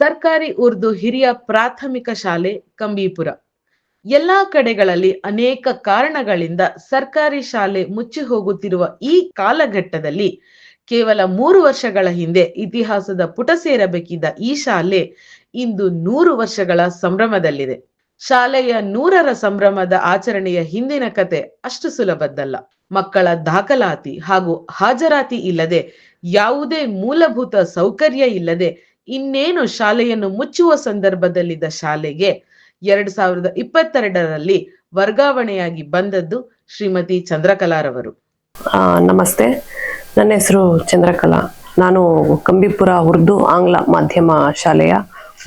ಸರ್ಕಾರಿ ಉರ್ದು ಹಿರಿಯ ಪ್ರಾಥಮಿಕ ಶಾಲೆ ಕಂಬೀಪುರ. ಎಲ್ಲಾ ಕಡೆಗಳಲ್ಲಿ ಅನೇಕ ಕಾರಣಗಳಿಂದ ಸರ್ಕಾರಿ ಶಾಲೆ ಮುಚ್ಚಿ ಹೋಗುತ್ತಿರುವ ಈ ಕಾಲಘಟ್ಟದಲ್ಲಿ ಕೇವಲ ಮೂರು ವರ್ಷಗಳ ಹಿಂದೆ ಇತಿಹಾಸದ ಪುಟ ಸೇರಬೇಕಿದ್ದ ಈ ಶಾಲೆ ಇಂದು ನೂರು ವರ್ಷಗಳ ಸಂಭ್ರಮದಲ್ಲಿದೆ. ಶಾಲೆಯ ನೂರರ ಸಂಭ್ರಮದ ಆಚರಣೆಯ ಹಿಂದಿನ ಕತೆ ಅಷ್ಟು ಸುಲಭದ್ದಲ್ಲ. ಮಕ್ಕಳ ದಾಖಲಾತಿ ಹಾಗೂ ಹಾಜರಾತಿ ಇಲ್ಲದೆ ಯಾವುದೇ ಮೂಲಭೂತ ಸೌಕರ್ಯ ಇಲ್ಲದೆ ಇನ್ನೇನು ಶಾಲೆಯನ್ನು ಮುಚ್ಚುವ ಸಂದರ್ಭದಲ್ಲಿದ್ದ ಶಾಲೆಗೆ ಎರಡ್ ಸಾವಿರದ ಇಪ್ಪತ್ತೆರಡರಲ್ಲಿ ವರ್ಗಾವಣೆಯಾಗಿ ಬಂದದ್ದು ಶ್ರೀಮತಿ ಚಂದ್ರಕಲಾರವರು. ನಮಸ್ತೆ. ನನ್ನ ಹೆಸರು ಚಂದ್ರಕಲಾ. ನಾನು ಕಂಬಿಪುರ, ಉರ್ದು ಆಂಗ್ಲ ಮಾಧ್ಯಮ ಶಾಲೆಯ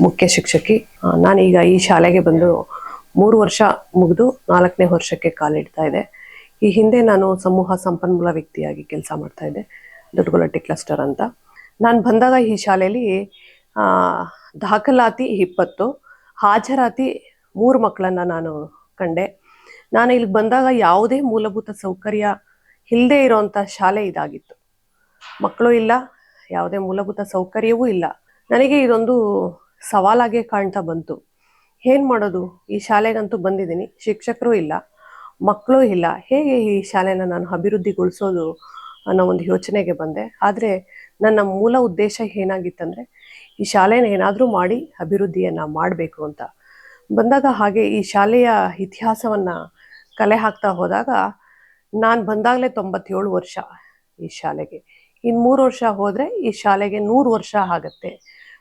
ಮುಖ್ಯ ಶಿಕ್ಷಕಿ. ನಾನೀಗ ಈ ಶಾಲೆಗೆ ಬಂದು ಮೂರು ವರ್ಷ ಮುಗಿದು ನಾಲ್ಕನೇ ವರ್ಷಕ್ಕೆ ಕಾಲಿಡ್ತಾ ಇದೆ. ಈ ಹಿಂದೆ ನಾನು ಸಮೂಹ ಸಂಪನ್ಮೂಲ ವ್ಯಕ್ತಿಯಾಗಿ ಕೆಲಸ ಮಾಡ್ತಾ ಇದ್ದೆ ದೊಡ್ಡಗೊಲಟ್ಟಿ ಕ್ಲಸ್ಟರ್ ಅಂತ. ನಾನು ಬಂದಾಗ ಈ ಶಾಲೆಯಲ್ಲಿ ದಾಖಲಾತಿ ಇಪ್ಪತ್ತು, ಹಾಜರಾತಿ ಮೂರು ಮಕ್ಕಳನ್ನ ನಾನು ಕಂಡೆ. ನಾನು ಇಲ್ಲಿಗೆ ಬಂದಾಗ ಯಾವುದೇ ಮೂಲಭೂತ ಸೌಕರ್ಯ ಇಲ್ಲದೆ ಇರೋಂಥ ಶಾಲೆ ಇದಾಗಿತ್ತು. ಮಕ್ಕಳು ಇಲ್ಲ, ಯಾವುದೇ ಮೂಲಭೂತ ಸೌಕರ್ಯವೂ ಇಲ್ಲ. ನನಗೆ ಇದೊಂದು ಸವಾಲಾಗೆ ಕಾಣ್ತಾ ಬಂತು. ಏನು ಮಾಡೋದು? ಈ ಶಾಲೆಗಂತೂ ಬಂದಿದ್ದೀನಿ, ಶಿಕ್ಷಕರು ಇಲ್ಲ, ಮಕ್ಕಳು ಇಲ್ಲ. ಹೇಗೆ ಈ ಶಾಲೆನ ನಾನು ಅಭಿವೃದ್ಧಿಗೊಳಿಸೋದು? ಅನ್ನೋ ಒಂದು ಯೋಚನೆಗೆ ಬಂದೆ. ಆದರೆ ನನ್ನ ಮೂಲ ಉದ್ದೇಶ ಏನಾಗಿತ್ತಂದರೆ, ಈ ಶಾಲೆನ ಏನಾದರೂ ಮಾಡಿ ಅಭಿವೃದ್ಧಿಯನ್ನು ಮಾಡಬೇಕು ಅಂತ. ಬಂದಾಗ ಹಾಗೆ ಈ ಶಾಲೆಯ ಇತಿಹಾಸವನ್ನು ಕಲೆ ಹಾಕ್ತಾ ಹೋದಾಗ ನಾನು ಬಂದಾಗಲೇ ತೊಂಬತ್ತೇಳು ವರ್ಷ ಈ ಶಾಲೆಗೆ. ಇನ್ನು ಮೂರು ವರ್ಷ ಹೋದರೆ ಈ ಶಾಲೆಗೆ ನೂರು ವರ್ಷ ಆಗತ್ತೆ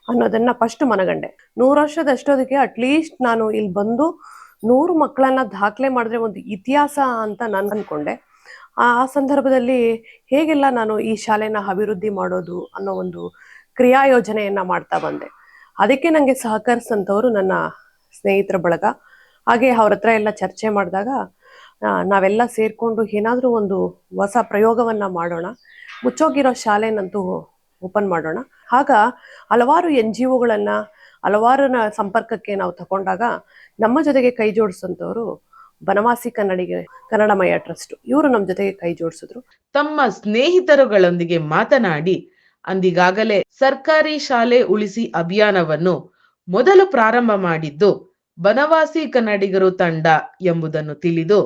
ಅನ್ನೋದನ್ನ ಫಸ್ಟ್ ಮನಗಂಡೆ. ನೂರು ವರ್ಷದಷ್ಟೋದಕ್ಕೆ ಅಟ್ಲೀಸ್ಟ್ ನಾನು ಇಲ್ಲಿ ಬಂದು ನೂರು ಮಕ್ಕಳನ್ನ ದಾಖಲೆ ಮಾಡಿದ್ರೆ ಒಂದು ಇತಿಹಾಸ ಅಂತ ನಾನು ಅಂದ್ಕೊಂಡೆ ಆ ಸಂದರ್ಭದಲ್ಲಿ ಹೇಗೆಲ್ಲ ನಾನು ಈ ಶಾಲೆನ ಅಭಿವೃದ್ಧಿ ಮಾಡೋದು ಅನ್ನೋ ಒಂದು ಕ್ರಿಯಾ ಯೋಜನೆಯನ್ನ ಮಾಡ್ತಾ ಬಂದೆ. ಅದಕ್ಕೆ ನನಗೆ ಸಹಕರಿಸಿದಂಥವ್ರು ನನ್ನ ಸ್ನೇಹಿತರ ಬಳಗ, ಹಾಗೆ ಅವ್ರ ಹತ್ರ ಎಲ್ಲ ಚರ್ಚೆ ಮಾಡಿದಾಗ ನಾವೆಲ್ಲ ಸೇರ್ಕೊಂಡು ಏನಾದರೂ ಒಂದು ಹೊಸ ಪ್ರಯೋಗವನ್ನ ಮಾಡೋಣ, ಮುಚ್ಚೋಗಿರೋ ಶಾಲೆನಂತೂ ಓಪನ್ ಮಾಡೋಣ. ಆಗ ಹಲವಾರು ಎನ್ ಜಿ ಒಗಳನ್ನ ಹಲವಾರು ಸಂಪರ್ಕಕ್ಕೆ ನಾವು ತಗೊಂಡಾಗ ನಮ್ಮ ಜೊತೆಗೆ ಕೈ ಜೋಡಿಸಂತವರು ಬನವಾಸಿ ಕನ್ನಡಿಗೆ ಕನ್ನಡಮಯ ಟ್ರಸ್ಟ್. ಇವರು ನಮ್ಮ ಜೊತೆಗೆ ಕೈ ಜೋಡಿಸಿದ್ರು. ತಮ್ಮ ಸ್ನೇಹಿತರುಗಳೊಂದಿಗೆ ಮಾತನಾಡಿ ಅಂದಿಗಾಗಲೇ ಸರ್ಕಾರಿ ಶಾಲೆ ಉಳಿಸಿ ಅಭಿಯಾನವನ್ನು ಮೊದಲು ಪ್ರಾರಂಭ ಮಾಡಿದ್ದು ಬನವಾಸಿ ಕನ್ನಡಿಗರು ತಂಡ ಎಂಬುದನ್ನು ತಿಳಿದು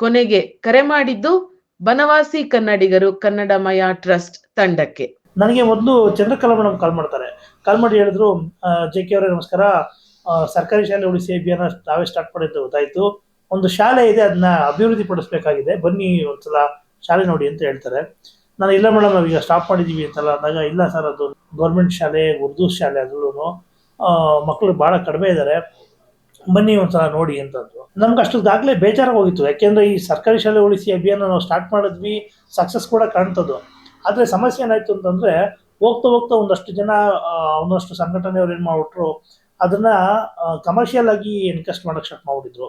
ಕೊನೆಗೆ ಕರೆ ಮಾಡಿದ್ದು ಬನವಾಸಿ ಕನ್ನಡಿಗರು ಕನ್ನಡಮಯ ಟ್ರಸ್ಟ್ ತಂಡಕ್ಕೆ. ನನಗೆ ಮೊದಲು ಚಂದ್ರಕಲಾ ಮೇಡಮ್ ಕಾಲ್ ಮಾಡ್ತಾರೆ. ಕಾಲ್ ಮಾಡಿ ಹೇಳಿದ್ರು ಜೆ ಕೆ ಅವರೇ ನಮಸ್ಕಾರ ಸರ್ಕಾರಿ ಶಾಲೆ ಉಳಿಸಿ ಅಭಿಯಾನ ತಾವೇ ಸ್ಟಾರ್ಟ್ ಮಾಡಿದ್ದು ಗೊತ್ತಾಯ್ತು. ಒಂದು ಶಾಲೆ ಇದೆ ಅದನ್ನ ಅಭಿವೃದ್ಧಿ ಪಡಿಸ್ಬೇಕಾಗಿದೆ. ಬನ್ನಿ ಒಂದ್ಸಲ ಶಾಲೆ ನೋಡಿ ಅಂತ ಹೇಳ್ತಾರೆ. ನಾನು, ಇಲ್ಲ ಮೇಡಮ್, ನಾವೀಗ ಸ್ಟಾಪ್ ಮಾಡಿದ್ದೀವಿ ಅಂತಲ್ಲ, ಅಂದಾಗ ಇಲ್ಲ ಸರ್, ಅದು ಗೌರ್ಮೆಂಟ್ ಶಾಲೆ, ಉರ್ದು ಶಾಲೆ ಅದ್ರಲ್ಲೂ ಮಕ್ಕಳು ಭಾಳ ಕಡಿಮೆ ಇದ್ದಾರೆ ಬನ್ನಿ ಒಂದ್ಸಲ ನೋಡಿ ಅಂತಂದ್ರು ನಮ್ಗೆ ಅಷ್ಟು ದಾಖಲೆ ಬೇಜಾರಾಗಿ ಹೋಗಿತ್ತು. ಯಾಕೆಂದ್ರೆ ಈ ಸರ್ಕಾರಿ ಶಾಲೆ ಉಳಿಸಿ ಅಭಿಯಾನ ನಾವು ಸ್ಟಾರ್ಟ್ ಮಾಡಿದ್ವಿ ಸಕ್ಸಸ್ ಕೂಡ ಕಾಣ್ತದ್ದು. ಆದರೆ ಸಮಸ್ಯೆ ಏನಾಯ್ತು ಅಂತಂದ್ರೆ, ಹೋಗ್ತಾ ಹೋಗ್ತಾ ಒಂದಷ್ಟು ಜನ ಒಂದಷ್ಟು ಸಂಘಟನೆಯವ್ರು ಏನು ಮಾಡ್ಬಿಟ್ರು, ಅದನ್ನ ಕಮರ್ಷಿಯಲ್ ಆಗಿ ಎನ್ಕಸ್ಟ್ ಮಾಡಕ್ ಸ್ಟಾರ್ಟ್ ಮಾಡ್ಬಿಟ್ಟಿದ್ರು.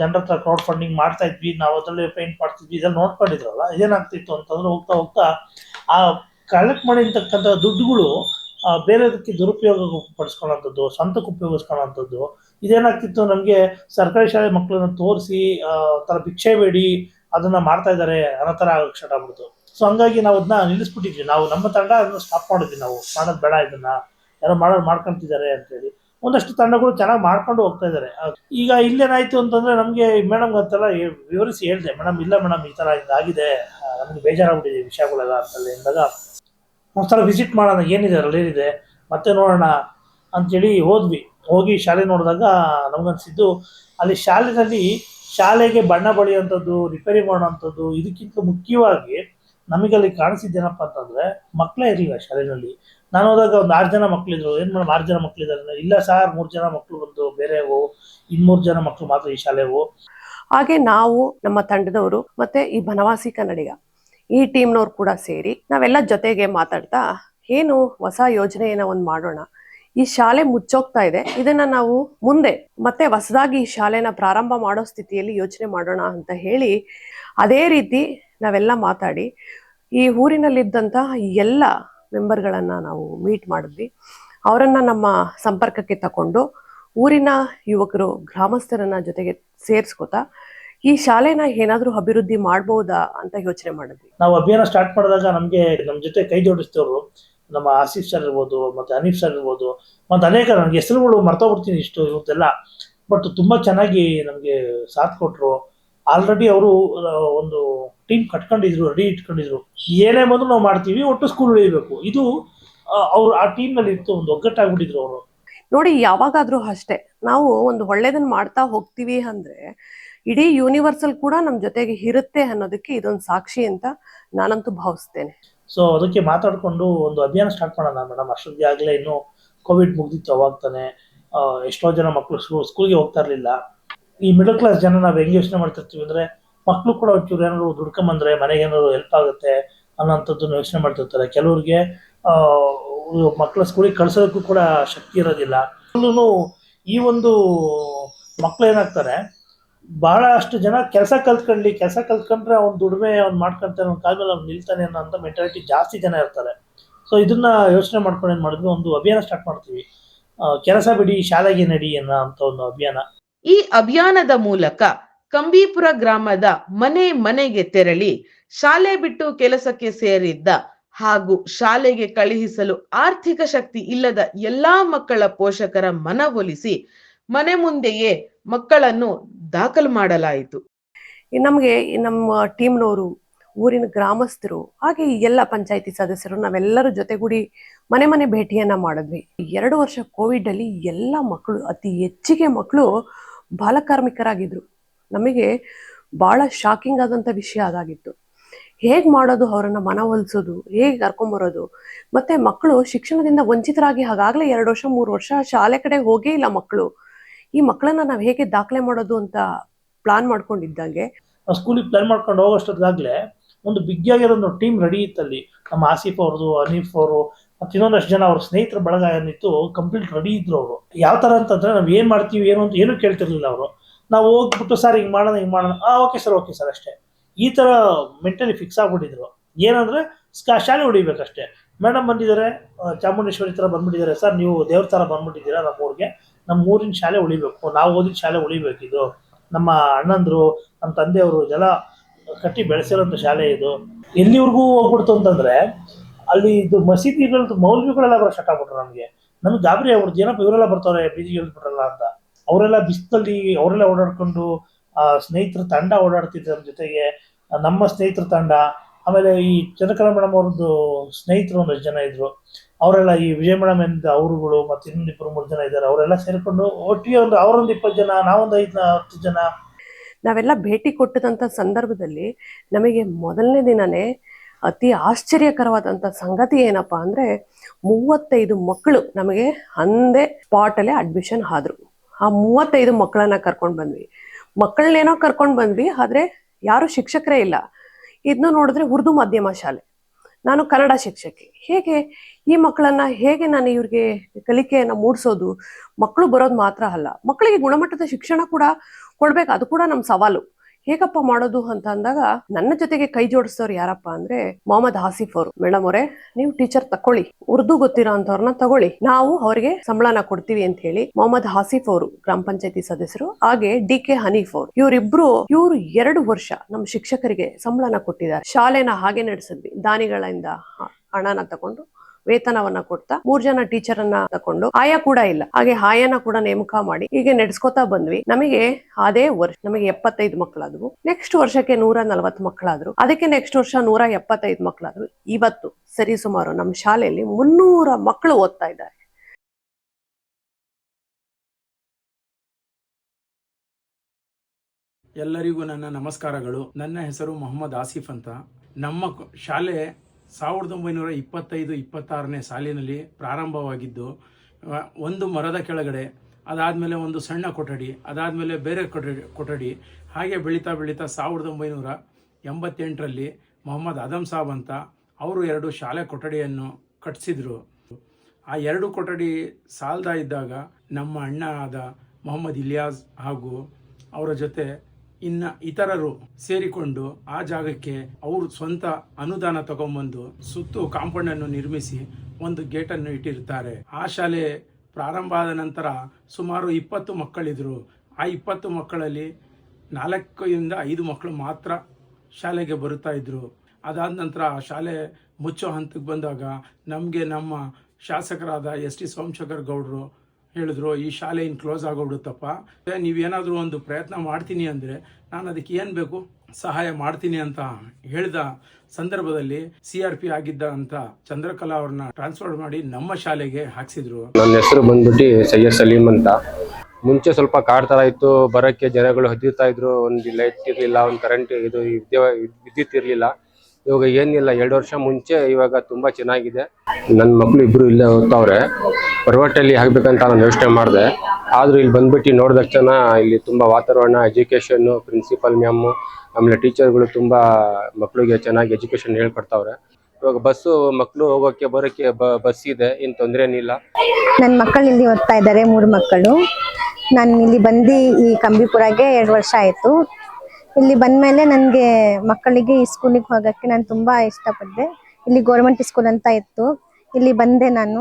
ಜನರ ಹತ್ರ ಕ್ರೌಡ್ ಫಂಡಿಂಗ್ ಮಾಡ್ತಾ ಇದ್ವಿ, ನಾವು ಅದರಲ್ಲಿ ಪೇಂಟ್ ಮಾಡ್ತಿದ್ವಿ ಇದೆಲ್ಲ ನೋಡ್ಕೊಂಡಿದ್ರಲ್ಲ ಏನಾಗ್ತಿತ್ತು ಅಂತಂದ್ರೆ ಹೋಗ್ತಾ ಹೋಗ್ತಾ ಆ ಕಲೆಕ್ಟ್ ಮಾಡಿರ್ತಕ್ಕಂಥ ದುಡ್ಡುಗಳು ಬೇರೆದಕ್ಕೆ ದುರುಪಯೋಗ ಪಡಿಸ್ಕೊಳ್ಳೋಂಥದ್ದು, ಸ್ವಂತಕ್ಕೆ ಉಪಯೋಗಿಸ್ಕೊಳ್ಳೋಂಥದ್ದು, ಇದೇನಾಗ್ತಿತ್ತು ನಮಗೆ ಸರ್ಕಾರಿ ಶಾಲೆ ಮಕ್ಕಳನ್ನ ತೋರಿಸಿ ಥರ ಭಿಕ್ಷೆ ಬೇಡಿ, ಅದನ್ನ ಮಾಡ್ತಾ ಇದ್ದಾರೆ ಅನ್ನೋ ಥರ ಸ್ಟಾರ್ಟ್ ಆಗ್ಬಿಡ್ತು. ಸೊ ಹಂಗಾಗಿ ನಾವು ಅದನ್ನ ನಿಲ್ಲಿಸ್ಬಿಟ್ಟಿದ್ವಿ. ನಾವು ನಮ್ಮ ತಂಡ ಅದನ್ನ ಸ್ಟಾಪ್ ಮಾಡಿದ್ವಿ ನಾವು. ಮಾಡೋದು ಬೇಡ ಇದನ್ನ. ಯಾರೋ ಮಾಡೋರು ಮಾಡ್ಕೊಂತಿದ್ದಾರೆ ಅಂತೇಳಿ. ಒಂದಷ್ಟು ತಂಡಗಳು ಚೆನ್ನಾಗಿ ಮಾಡ್ಕೊಂಡು ಹೋಗ್ತಾ ಇದ್ದಾರೆ ಈಗ ಇಲ್ಲೇನಾಯ್ತು ಅಂತಂದ್ರೆ ನಮಗೆ ಮೇಡಮ್ ಅಂತೆಲ್ಲ ವಿವರಿಸಿ ಹೇಳಿದೆ, ಮೇಡಮ್, ಇಲ್ಲ ಮೇಡಮ್, ಈ ತರ ಇದಾಗಿದೆ ನಮಗೆ ಬೇಜಾರಾಗ್ಬಿಟ್ಟಿದೆ ವಿಷಯಗಳೆಲ್ಲ ಅಂತಲ್ಲ ಎಂದಾಗ, ಒಂದ್ಸಲ ವಿಸಿಟ್ ಮಾಡೋಣ, ಏನಿದೆ, ಅದ್ರಲ್ಲಿ ಏನಿದೆ? ಮತ್ತೆ ನೋಡೋಣ ಅಂತೇಳಿ ಹೋದ್ವಿ. ಹೋಗಿ ಶಾಲೆ ನೋಡಿದಾಗ ನಮ್ಗನ್ಸಿದ್ದು, ಅಲ್ಲಿ ಶಾಲೆಯಲ್ಲಿ ಶಾಲೆಗೆ ಬಣ್ಣ ಬಳಿಯುವಂಥದ್ದು ರಿಪೇರಿ ಮಾಡೋವಂಥದ್ದು, ಇದಕ್ಕಿಂತ ಮುಖ್ಯವಾಗಿ ನಮಗಲ್ಲಿ ಕಾಣಿಸಿದ್ದೇನಪ್ಪ ಅಂತಂದ್ರೆ, ಮಕ್ಕಳೇ ಇರಲಿಲ್ಲ ಶಾಲೆಯಲ್ಲಿ. ನಾನು ಹೋದಾಗ ಒಂದು ಆರು ಜನ ಮಕ್ಕಳಿದ್ರು ಏನು ಮೇಡಮ್ ಆರು ಜನ ಮಕ್ಕಳಿದ್ದಾರೆ ಇಲ್ಲ ಸರ್ ಮೂರು ಜನ ಮಕ್ಕಳು ಬಂದು ಬೇರೆವು, ಇನ್ನೂರು ಜನ ಮಕ್ಕಳು ಮಾತ್ರ ಈ ಶಾಲೆವು. ಹಾಗೆ ನಾವು ನಮ್ಮ ತಂಡದವರು ಮತ್ತೆ ಈ ಬನವಾಸಿ ಕನ್ನಡಿಗ, ಈ ಟೀಮ್ನವ್ರು ಕೂಡ ಸೇರಿ ನಾವೆಲ್ಲ ಜೊತೆಗೆ ಮಾತಾಡ್ತಾ, ಏನು ಹೊಸ ಯೋಜನೆಯನ್ನ ಒಂದು ಮಾಡೋಣ. ಈ ಶಾಲೆ ಮುಚ್ಚೋಗ್ತಾ ಇದೆ. ಇದನ್ನ ನಾವು ಮುಂದೆ ಮತ್ತೆ ಹೊಸದಾಗಿ ಈ ಶಾಲೆನ ಪ್ರಾರಂಭ ಮಾಡೋ ಸ್ಥಿತಿಯಲ್ಲಿ ಯೋಚನೆ ಮಾಡೋಣ ಅಂತ ಹೇಳಿ ಅದೇ ರೀತಿ ನಾವೆಲ್ಲ ಮಾತಾಡಿ, ಈ ಊರಿನಲ್ಲಿದ್ದಂತಹ ಎಲ್ಲ ಮೆಂಬರ್ಗಳನ್ನ ನಾವು ಮೀಟ್ ಮಾಡಿದ್ವಿ. ಅವರನ್ನ ನಮ್ಮ ಸಂಪರ್ಕಕ್ಕೆ ತಕೊಂಡು ಊರಿನ ಯುವಕರು, ಗ್ರಾಮಸ್ಥರನ್ನ ಜೊತೆಗೆ ಸೇರಿಸ್ಕೋತಾ ಈ ಶಾಲೆನ ಏನಾದರೂ ಅಭಿವೃದ್ಧಿ ಮಾಡಬಹುದಾ ಅಂತ ಯೋಚನೆ ಮಾಡಿದ್ವಿ. ನಾವು ಅಭಿಯಾನ ಸ್ಟಾರ್ಟ್ ಮಾಡಿದಾಗ ನಮಗೆ ನಮ್ಮ ಜೊತೆ ಕೈ ಜೋಡಿಸಿದವರು ನಮ್ಮ ಆಸಿಫ್ ಸರ್ ಇರ್ಬೋದು, ಮತ್ತು ಅನೀಫ್ ಸರ್ ಇರ್ಬೋದು, ಮತ್ತು ಅನೇಕ ನನಗೆ ಹೆಸರುಗಳು ಮರ್ತೋಗ್ಬಿಡ್ತೀನಿ ಇಷ್ಟು ಇವತ್ತೆಲ್ಲ. ಬಟ್ ತುಂಬ ಚೆನ್ನಾಗಿ ನಮಗೆ ಸಾಥ್ ಕೊಟ್ಟರು ಆಲ್ರೆಡಿ ಅವರು ಒಂದು ಟೀಮ್ ಕಟ್ಕೊಂಡಿದ್ರು ರೆಡಿ ಇಟ್ಕೊಂಡಿದ್ರು. ಏನೇ ಬಂದರೂ ನಾವು ಮಾಡ್ತೀವಿ ಒಟ್ಟು ಸ್ಕೂಲ್ ಉಳಿಬೇಕು. ಇದು ಅವ್ರು ಆ ಟೀಮ್ನಲ್ಲಿ ಇತ್ತು ಒಂದು ಒಗ್ಗಟ್ಟಾಗ್ಬಿಟ್ಟಿದ್ರು ಅವರು. ನೋಡಿ ಯಾವಾಗಾದ್ರೂ ಅಷ್ಟೇ ನಾವು ಒಂದು ಒಳ್ಳೇದನ್ನ ಮಾಡ್ತಾ ಹೋಗ್ತೀವಿ ಅಂದ್ರೆ ಇಡೀ ಯೂನಿವರ್ಸಲ್ ಕೂಡ ನಮ್ ಜೊತೆಗೆ ಇರುತ್ತೆ ಅನ್ನೋದಕ್ಕೆ ಇದೊಂದು ಸಾಕ್ಷಿ ಅಂತ ನಾನಂತೂ ಭಾವಿಸ್ತೇನೆ. ಸೊ ಅದಕ್ಕೆ ಮಾತಾಡಿಕೊಂಡು ಒಂದು ಅಭಿಯಾನ ಸ್ಟಾರ್ಟ್ ಮಾಡೋಣ ಮೇಡಮ್ ಅಷ್ಟೊತ್ತಿಗೆ ಆಗಲೇ ಇನ್ನು ಕೋವಿಡ್ ಮುಗ್ದಿತ್ತು ಅವಾಗ ತಾನೆ. ಎಷ್ಟೋ ಜನ ಮಕ್ಕಳು ಸ್ಕೂಲ್ಗೆ ಹೋಗ್ತಾ ಇರಲಿಲ್ಲ. ಈ ಮಿಡಲ್ ಕ್ಲಾಸ್ ಜನ ನಾವು ಹೆಂಗೆ ಯೋಚನೆ ಮಾಡ್ತಿರ್ತೀವಿ ಅಂದ್ರೆ ಮಕ್ಕಳು ಕೂಡ ಒಂಚೂರು ಏನಾದ್ರು ದುಡ್ಕೊಂಬಂದ್ರೆ ಮನೆಗೆ ಏನಾದ್ರು ಹೆಲ್ಪ್ ಆಗುತ್ತೆ ಅನ್ನೋಂಥದ್ದನ್ನು ಯೋಚನೆ ಮಾಡ್ತಿರ್ತಾರೆ. ಕೆಲವ್ರಿಗೆ ಮಕ್ಕಳ ಸ್ಕೂಲಿಗೆ ಕಳ್ಸೋದಕ್ಕೂ ಕೂಡ ಶಕ್ತಿ ಇರೋದಿಲ್ಲ. ಈ ಒಂದು ಮಕ್ಕಳು ಏನಾಗ್ತಾರೆ ಬಹಳಷ್ಟು ಜನ ಕೆಲಸ ಕಲ್ತ್ಕೊಳ್ಳಿ ಕೆಲಸ ಕಲ್ತ್ಕೊಂಡ್ರೆ ಅವ್ನು ದುಡಿಮೆ ಅವ್ನು ಮಾಡ್ಕೊಂತಾನೆ ಅವ್ನ ಕಾಲದಲ್ಲಿ ಅವ್ನು ನಿಲ್ತಾನೆ ಅನ್ನೋ ಅಂತ ಮೆಂಟಾಲಿಟಿ ಜಾಸ್ತಿ ಜನ ಇರ್ತಾರೆ. ಸೊ ಇದನ್ನ ಯೋಚನೆ ಮಾಡ್ಕೊಂಡು ಏನು ಮಾಡಿದ್ವಿ, ಒಂದು ಅಭಿಯಾನ ಸ್ಟಾರ್ಟ್ ಮಾಡ್ತೀವಿ. ಕೆಲಸ ಬಿಡಿ, ಶಾಲೆಗೆ ನಡಿ ಅನ್ನೋ ಅಂತ ಒಂದು ಅಭಿಯಾನ. ಈ ಅಭಿಯಾನದ ಮೂಲಕ ಕಂಬೀಪುರ ಗ್ರಾಮದ ಮನೆ ಮನೆಗೆ ತೆರಳಿ ಶಾಲೆ ಬಿಟ್ಟು ಕೆಲಸಕ್ಕೆ ಸೇರಿದ್ದ ಹಾಗೂ ಶಾಲೆಗೆ ಕಳುಹಿಸಲು ಆರ್ಥಿಕ ಶಕ್ತಿ ಇಲ್ಲದ ಎಲ್ಲಾ ಮಕ್ಕಳ ಪೋಷಕರ ಮನವೊಲಿಸಿ ಮನೆ ಮುಂದೆಯೇ ಮಕ್ಕಳನ್ನು ದಾಖಲು ಮಾಡಲಾಯಿತು. ನಮಗೆ ನಮ್ಮ ಟೀಮ್ನವರು, ಊರಿನ ಗ್ರಾಮಸ್ಥರು, ಹಾಗೆ ಎಲ್ಲ ಪಂಚಾಯತಿ ಸದಸ್ಯರು, ನಾವೆಲ್ಲರೂ ಜೊತೆಗೂಡಿ ಮನೆ ಮನೆ ಭೇಟಿಯನ್ನ ಮಾಡಿದ್ವಿ. ಎರಡು ವರ್ಷ ಕೋವಿಡ್ ಅಲ್ಲಿ ಎಲ್ಲ ಮಕ್ಕಳು, ಅತಿ ಹೆಚ್ಚಿಗೆ ಮಕ್ಕಳು ಬಾಲಕಾರ್ಮಿಕರಾಗಿದ್ರು. ನಮಗೆ ಬಹಳ ಶಾಕಿಂಗ್ ಆದಂತ ವಿಷಯ ಅದಾಗಿತ್ತು. ಹೇಗ್ ಮಾಡೋದು ಅವರನ್ನ ಮನವೊಲಿಸೋದು ಹೇಗೆ ಕರ್ಕೊಂಬರೋದು ಮತ್ತೆ ಮಕ್ಕಳು ಶಿಕ್ಷಣದಿಂದ ವಂಚಿತರಾಗಿ ಹಾಗಾಗ್ಲೇ ಎರಡು ವರ್ಷ, ಮೂರು ವರ್ಷ ಶಾಲೆ ಕಡೆ ಹೋಗೇ ಇಲ್ಲ ಮಕ್ಕಳು ಈ ಮಕ್ಕಳನ್ನ ನಾವು ಹೇಗೆ ದಾಖಲೆ ಮಾಡೋದು ಅಂತ ಪ್ಲಾನ್ ಮಾಡ್ಕೊಂಡಿದ್ದಂಗೆ? ಸ್ಕೂಲಿಗೆ ಪ್ಲಾನ್ ಮಾಡ್ಕೊಂಡು ಹೋಗೋಷ್ಟೊತ್ತಾಗಲೇ ಒಂದು ಬಿಗ್ ಆಗಿರೋ ಒಂದು ಟೀಮ್ ರೆಡಿ ಇತ್ತಲ್ಲಿ. ನಮ್ಮ ಆಸಿಫ್ ಅವ್ರದ್ದು, ಅನೀಫ್ ಅವರು, ಮತ್ತು ಇನ್ನೊಂದಷ್ಟು ಜನ ಅವ್ರ ಸ್ನೇಹಿತರ ಬಳಗ ಏನಿತ್ತು ಕಂಪ್ಲೀಟ್ ರೆಡಿ ಇದ್ರು ಅವರು. ಯಾವ ಥರ ಅಂತಂದ್ರೆ ನಾವು ಏನು ಮಾಡ್ತೀವಿ, ಏನು ಅಂತ ಏನೂ ಕೇಳ್ತಿರ್ಲಿಲ್ಲ ಅವರು. ನಾವು ಹೋಗ್ಬಿಟ್ಟು ಸರ್, ಹಿಂಗೆ ಮಾಡೋಣ ಹಿಂಗೆ ಮಾಡೋಣ. ಹಾಂ ಓಕೆ ಸರ್ ಓಕೆ ಸರ್ ಅಷ್ಟೇ. ಈ ಥರ ಮೆಂಟಲಿ ಫಿಕ್ಸ್ ಆಗ್ಬಿಟ್ಟಿದ್ರು. ಏನಂದರೆ ಶಾಲೆ ಹೊಡಿಬೇಕಷ್ಟೇ. ಮೇಡಮ್ ಬಂದಿದ್ದಾರೆ ಚಾಮುಂಡೇಶ್ವರಿ ಥರ ಬಂದ್ಬಿಟ್ಟಿದ್ದಾರೆ. ಸರ್, ನೀವು ದೇವ್ರ ಥರ ಬಂದ್ಬಿಟ್ಟಿದ್ದೀರಾ ನಮ್ಮ ಊರಿಗೆ? ನಮ್ಮ ಊರಿನ ಶಾಲೆ ಉಳಿಬೇಕು. ನಾವು ಓದಿದ ಶಾಲೆ ಉಳಿಬೇಕಿದು ನಮ್ಮ ಅಣ್ಣಂದರು, ನಮ್ಮ ತಂದೆಯವರು ಜಲ ಕಟ್ಟಿ ಬೆಳೆಸಿರೋಂಥ ಶಾಲೆ ಇದು. ಎಲ್ಲಿವರೆಗೂ ಹೋಗ್ಬಿಡ್ತು ಅಂತಂದರೆ, ಅಲ್ಲಿ ಇದು ಮಸೀದಿಗಳದ್ದು ಮೌಲ್ವಿಗಳೆಲ್ಲ ಬರೋ ಸ್ಟಾರ್ಟ್ ಆಗ್ಬಿಟ್ರು ನಮಗೆ. ನಮ್ಗೆ ಗಾಬರಿ ಅವ್ರದ್ದು ಏನಪ್ಪ, ಇವರೆಲ್ಲ ಬರ್ತಾರೆ, ಬೀದಿಗೆ ಇಳಿದ್ಬಿಟ್ರಲ್ಲ ಅಂತ. ಅವರೆಲ್ಲ ಬಿಸಿಲಲ್ಲಿ ಅವರೆಲ್ಲ ಓಡಾಡ್ಕೊಂಡು, ಆ, ಸ್ನೇಹಿತರ ತಂಡ ಓಡಾಡ್ತಿದ್ರ ಜೊತೆಗೆ. ನಮ್ಮ ಸ್ನೇಹಿತರ ತಂಡ, ಆಮೇಲೆ ಈ ಚಂದ್ರಕಲಾ ಮೇಡಮ್ ಅವ್ರದ್ದು ಸ್ನೇಹಿತರು ಒಂದಷ್ಟು ಜನ ಇದ್ರು. ಅವರೆಲ್ಲ ಈ ವಿಜಯ ಮೇಡಮ್ ಎಂದ ಅವರುಗಳು ಮತ್ತೆ ಇನ್ನೊಂದು ಇಬ್ಬರು ಮೂರು ಜನ ಇದ್ದಾರೆ. ಅವರೆಲ್ಲ ಸೇರಿಕೊಂಡು ಒಟ್ಟಿಗೆ ಒಂದು ಅವರೊಂದು ಇಪ್ಪತ್ತು ಜನ, ನಾವೊಂದು ಐದು, ಹತ್ತು ಜನ. ನಾವೆಲ್ಲ ಭೇಟಿ ಕೊಟ್ಟಿದಂಥ ಸಂದರ್ಭದಲ್ಲಿ ನಮಗೆ ಮೊದಲನೇ ದಿನನೇ ಅತಿ ಆಶ್ಚರ್ಯಕರವಾದಂಥ ಸಂಗತಿ ಏನಪ್ಪಾ ಅಂದರೆ ಮೂವತ್ತೈದು ಮಕ್ಕಳು ನಮಗೆ ಅಂದೇ ಸ್ಪಾಟಲ್ಲೇ ಅಡ್ಮಿಷನ್ ಆದ್ರು. ಆ ಮೂವತ್ತೈದು ಮಕ್ಕಳನ್ನ ಕರ್ಕೊಂಡ್ ಬಂದ್ವಿ. ಮಕ್ಕಳನ್ನೇನೋ ಕರ್ಕೊಂಡ್ ಬಂದ್ವಿ, ಆದ್ರೆ ಯಾರು ಶಿಕ್ಷಕರೇ ಇಲ್ಲ. ಇದನ್ನ ನೋಡಿದ್ರೆ ಉರ್ದು ಮಾಧ್ಯಮ ಶಾಲೆ. ನಾನು ಕನ್ನಡ ಶಿಕ್ಷಕಿ. ಹೇಗೆ? ಈ ಮಕ್ಕಳನ್ನ ಹೇಗೆ ನಾನು ಇವ್ರಿಗೆ ಕಲಿಕೆಯನ್ನ ಮೂಡಿಸೋದು? ಮಕ್ಕಳು ಬರೋದು ಮಾತ್ರ ಅಲ್ಲ. ಮಕ್ಕಳಿಗೆ ಗುಣಮಟ್ಟದ ಶಿಕ್ಷಣ ಕೂಡ ಕೊಡ್ಬೇಕು. ಅದು ಕೂಡ ನಮ್ ಸವಾಲು. ಹೇಗಪ್ಪ ಮಾಡೋದು ಅಂತ ಅಂದಾಗ ನನ್ನ ಜೊತೆಗೆ ಕೈ ಜೋಡಿಸೋರು ಯಾರಪ್ಪ ಅಂದ್ರೆ ಮೊಹಮ್ಮದ್ ಆಸಿಫ್ ಅವರು. ಮೇಡಮ್ ಅವರೇ, ನೀವು ಟೀಚರ್ ತಕೊಳ್ಳಿ. ಉರ್ದು ಗೊತ್ತಿರೋ ಅಂತವ್ರನ್ನ ತಗೊಳ್ಳಿ. ನಾವು ಅವರಿಗೆ ಸಂಬಳನ ಕೊಡ್ತೀವಿ ಅಂತ ಹೇಳಿ ಮೊಹಮ್ಮದ್ ಹಾಸಿಫ್ ಅವರು, ಗ್ರಾಮ ಪಂಚಾಯತಿ ಸದಸ್ಯರು, ಹಾಗೆ ಡಿ ಕೆ ಹನೀಫ್ ಅವರು. ಇವರಿಬ್ರು ಇವರು ಎರಡು ವರ್ಷ ನಮ್ಮ ಶಿಕ್ಷಕರಿಗೆ ಸಂಬಳನ ಕೊಟ್ಟಿದ್ದಾರೆ. ಶಾಲೆನ ಹಾಗೆ ನಡೆಸಿದ್ವಿ. ದಾನಿಗಳಿಂದ ಹಣನ ತಕೊಂಡು ವೇತನವನ್ನ ಕೊಡ್ತಾ ಮೂರ್ ಜನ ಟೀಚರ್ ಅನ್ನ ತಕೊಂಡು ಆಯಾ ಕೂಡ ಇಲ್ಲ. ಹಾಗೆ ಆಯಾನ ಕೂಡ ನೇಮಕ ಮಾಡಿ ಹೀಗೆ ನಡೆಸ್ಕೊತಾ ಬಂದ್ವಿ. ನಮಗೆ ಅದೇ ವರ್ಷ, ನಮಗೆ ಎಪ್ಪತ್ತೈದು ಮಕ್ಕಳಾದವು. ನೆಕ್ಸ್ಟ್ ವರ್ಷಕ್ಕೆ ನೂರ ನಲವತ್ತು ಮಕ್ಕಳಾದ್ರು. ಅದಕ್ಕೆ ನೆಕ್ಸ್ಟ್ ವರ್ಷ ನೂರ ಎಪ್ಪತ್ತೈದು ಮಕ್ಕಳಾದ್ರು. ಇವತ್ತು ಸರಿ ಸುಮಾರು ನಮ್ಮ ಶಾಲೆಯಲ್ಲಿ ಮುನ್ನೂರ ಮಕ್ಕಳು ಓದ್ತಾ ಇದ್ದಾರೆ. ಎಲ್ಲರಿಗೂ ನನ್ನ ನಮಸ್ಕಾರಗಳು. ನನ್ನ ಹೆಸರು ಮೊಹಮ್ಮದ್ ಆಸಿಫ್ ಅಂತ. ನಮ್ಮ ಶಾಲೆ ಸಾವಿರದ ಒಂಬೈನೂರ ಇಪ್ಪತ್ತೈದು, ಇಪ್ಪತ್ತಾರನೇ ಸಾಲಿನಲ್ಲಿ ಪ್ರಾರಂಭವಾಗಿದ್ದು ಒಂದು ಮರದ ಕೆಳಗಡೆ, ಅದಾದಮೇಲೆ ಒಂದು ಸಣ್ಣ ಕೊಠಡಿ, ಅದಾದಮೇಲೆ ಬೇರೆ ಕೊಠಡಿ ಕೊಠಡಿ, ಹಾಗೆ ಬೆಳೀತಾ ಬೆಳೀತಾ ಸಾವಿರದ ಒಂಬೈನೂರ ಎಂಬತ್ತೆಂಟರಲ್ಲಿ ಮೊಹಮ್ಮದ್ ಅದಮ್ ಸಾಬ್ ಅಂತ ಅವರು ಎರಡು ಶಾಲೆ ಕೊಠಡಿಯನ್ನು ಕಟ್ಟಿಸಿದರು ಆ ಎರಡು ಕೊಠಡಿ ಸಾಲದ ಇದ್ದಾಗ ನಮ್ಮ ಅಣ್ಣ ಆದ ಮೊಹಮ್ಮದ್ ಇಲಿಯಾಸ್ ಹಾಗೂ ಅವರ ಜೊತೆ ಇನ್ನ ಇತರರು ಸೇರಿಕೊಂಡು ಆ ಜಾಗಕ್ಕೆ ಅವರು ಸ್ವಂತ ಅನುದಾನ ತಗೊಂಬಂದು ಸುತ್ತು ಕಾಂಪೌಂಡ್ ಅನ್ನು ನಿರ್ಮಿಸಿ ಒಂದು ಗೇಟನ್ನು ಇಟ್ಟಿರ್ತಾರೆ ಆ ಶಾಲೆ ಪ್ರಾರಂಭ ಆದ ನಂತರ ಸುಮಾರು ಇಪ್ಪತ್ತು ಮಕ್ಕಳಿದ್ರು. ಆ ಇಪ್ಪತ್ತು ಮಕ್ಕಳಲ್ಲಿ ನಾಲ್ಕರಿಂದ ಐದು ಮಕ್ಕಳು ಮಾತ್ರ ಶಾಲೆಗೆ ಬರುತ್ತಾ ಇದ್ರು. ಅದಾದ ನಂತರ ಆ ಶಾಲೆ ಮುಚ್ಚೋ ಹಂತಕ್ಕೆ ಬಂದಾಗ ನಮಗೆ ನಮ್ಮ ಶಾಸಕರಾದ ಎಸ್ ಟಿ ಸೋಮಶೇಖರ್ ಗೌಡರು ಹೇಳಿದ್ರು, ಈ ಶಾಲೆ ಇನ್ನು ಕ್ಲೋಸ್ ಆಗೋಗ್ಬಿಡುತ್ತಪ್ಪ. ನೀವೇನಾದರೂ ಒಂದು ಪ್ರಯತ್ನ ಮಾಡ್ತೀನಿ ಅಂದರೆ ನಾನು ಅದಕ್ಕೆ ಏನು ಬೇಕು? ಸಹಾಯ ಮಾಡ್ತೀನಿ ಅಂತ ಹೇಳಿದ ಸಂದರ್ಭದಲ್ಲಿ ಸಿ ಆರ್ ಪಿ ಆಗಿದ್ದ ಅಂತ ಚಂದ್ರಕಲಾ ಅವ್ರನ್ನ ಟ್ರಾನ್ಸ್ಫರ್ ಮಾಡಿ ನಮ್ಮ ಶಾಲೆಗೆ ಹಾಕ್ಸಿದ್ರು. ನನ್ನ ಹೆಸರು ಬಂದ್ಬಿಟ್ಟು ಸೈಯದ್ ಸಲೀಂ ಅಂತ. ಮುಂಚೆ ಸ್ವಲ್ಪ ಕಾಡ್ ತರ ಇತ್ತು, ಬರಕ್ಕೆ ಜನಗಳು ಹದ್ದಿರ್ತಾ ಇದ್ರು, ಒಂದು ಲೈಟ್ ಇರಲಿಲ್ಲ, ಒಂದು ಕರೆಂಟ್ ಇದು ವಿದ್ಯು- ವಿದ್ಯುತ್ ಇರ್ಲಿಲ್ಲ. ಇವಾಗ ಏನಿಲ್ಲ, ಎರಡು ವರ್ಷ ಮುಂಚೆ ಇವಾಗ ತುಂಬಾ ಚೆನ್ನಾಗಿದೆ. ನನ್ನ ಮಕ್ಕಳು ಇಬ್ರು ಇಲ್ಲೇ ಓದ್ತಾವ್ರೆ. ಪರ್ವಟಲ್ಲಿ ಆಗ್ಬೇಕಂತ ನಾನು ಯೋಚನೆ ಮಾಡಿದೆ. ಆದ್ರೂ ಇಲ್ಲಿ ಬಂದ್ಬಿಟ್ಟು ನೋಡಿದ ತಕ್ಷಣ ಇಲ್ಲಿ ತುಂಬಾ ವಾತಾವರಣ ಎಜುಕೇಶನ್ ಪ್ರಿನ್ಸಿಪಲ್ ಮ್ಯಾಮ್ ಆಮೇಲೆ ಟೀಚರ್ಗಳು ತುಂಬಾ ಮಕ್ಕಳಿಗೆ ಚೆನ್ನಾಗಿ ಎಜುಕೇಶನ್ ಹೇಳ್ಕೊಡ್ತಾವ್ರೆ. ಇವಾಗ ಬಸ್ಸು ಮಕ್ಕಳು ಹೋಗೋಕೆ, ಬರೋಕೆ ಬಸ್ ಇದೆ, ಏನ್ ತೊಂದರೆ ಏನಿಲ್ಲ. ನನ್ನ ಮಕ್ಕಳು ಇಲ್ಲಿ ಓದ್ತಾ ಇದ್ದಾರೆ, ಮೂರು ಮಕ್ಕಳು. ನಾನು ಇಲ್ಲಿ ಬಂದು ಈ ಕಂಬಿಪುರಗೆ ಎರಡು ವರ್ಷ ಆಯಿತು. ಇಲ್ಲಿ ಬಂದ್ಮೇಲೆ ನನಗೆ ಮಕ್ಕಳಿಗೆ ಈ ಸ್ಕೂಲಿಗೆ ಹೋಗಕ್ಕೆ ನಾನು ಇಷ್ಟ ಇಷ್ಟಪಟ್ಟೆ ಇಲ್ಲಿ ಗೌರ್ಮೆಂಟ್ ಸ್ಕೂಲ್ ಅಂತ ಇತ್ತು. ಇಲ್ಲಿ ಬಂದೆ ನಾನು.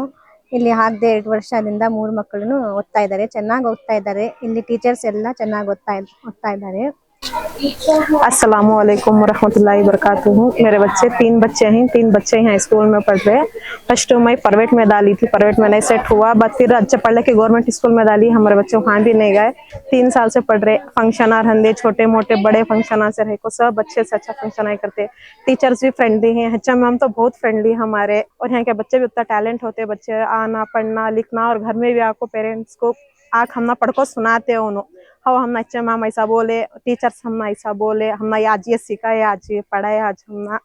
ಇಲ್ಲಿ ಹಾಕ್ದೆ ಎರಡು ವರ್ಷದಿಂದ ಮೂರು ಮಕ್ಕಳನ್ನು ಓದ್ತಾ ಇದ್ದಾರೆ. ಚೆನ್ನಾಗಿ ಓದ್ತಾ ಇದ್ದಾರೆ. ಇಲ್ಲಿ ಟೀಚರ್ಸ್ ಎಲ್ಲ ಚೆನ್ನಾಗಿ ಓದ್ತಾ ಓದ್ತಾ ಇದ್ದಾರೆ. अस्सलाम वालेकुम वरहमतुल्लाहि वबरकातुहू मेरे बच्चे, तीन बच्चे हैं। तीन बच्चे यहाँ स्कूल में पढ़ रहे हैं। फ़र्स्ट मैं प्राइवेट में डाली थी। प्राइवेट में नहीं सेट हुआ। बट फिर अच्छे पढ़ के गवर्नमेंट स्कूल में डाली। हमारे बच्चे वहाँ भी नहीं गए। तीन साल से पढ़ रहे। फ़ंक्शन आ रहे छोटे मोटे, बड़े फ़ंक्शन आ से रहे। को सब अच्छे से अच्छा फ़ंक्शन आए करते। टीचर्स भी फ्रेंडली हैं। अच्छा मैम तो बहुत फ्रेंडली हमारे। और यहाँ के बच्चे भी उतना टैलेंट होते हैं। बच्चे आना, पढ़ना, लिखना और घर में भी आपको पेरेंट्स को आख हमना पढ़ को सुनाते हैं उन्होंने हाँ ना अच्छा मैम ऐसा बोले टीचर्स हम ऐसा बोले हमने आज ये सीखा आज ये पढ़ा है आज ना।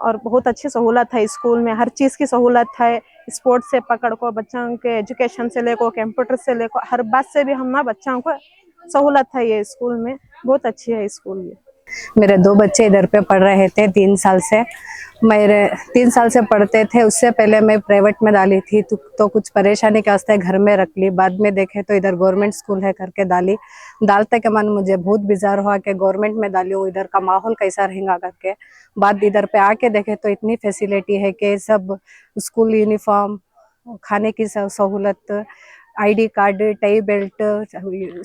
और बहुत अच्छी सहूलत है स्कूल में, हर चीज़ की सहूलत है स्पोर्ट्स से पकड़ को, बच्चों के एजुकेशन से लेको कंप्यूटर से लेको, हर बात से भी हम बच्चों को सहूलत है ये स्कूल में, बहुत अच्छी है स्कूल ये। मेरे दो बच्चे इधर पे पढ़ रहे थे तीन साल से। मेरे तीन साल से पढ़ते थे उससे पहले मैं प्राइवेट में डाली थी तो, तो कुछ परेशानी के वास्ते घर में रख ली। बाद में देखे तो इधर गवर्नमेंट स्कूल है करके डाली। डालते के मन मुझे बहुत बिजार हुआ कि गवर्नमेंट में डाली हूँ इधर का माहौल कैसा रहेगा करके। बाद इधर पे आके देखे तो इतनी फैसिलिटी है कि सब स्कूल यूनिफॉर्म खाने की सहूलत ID card, tie belt,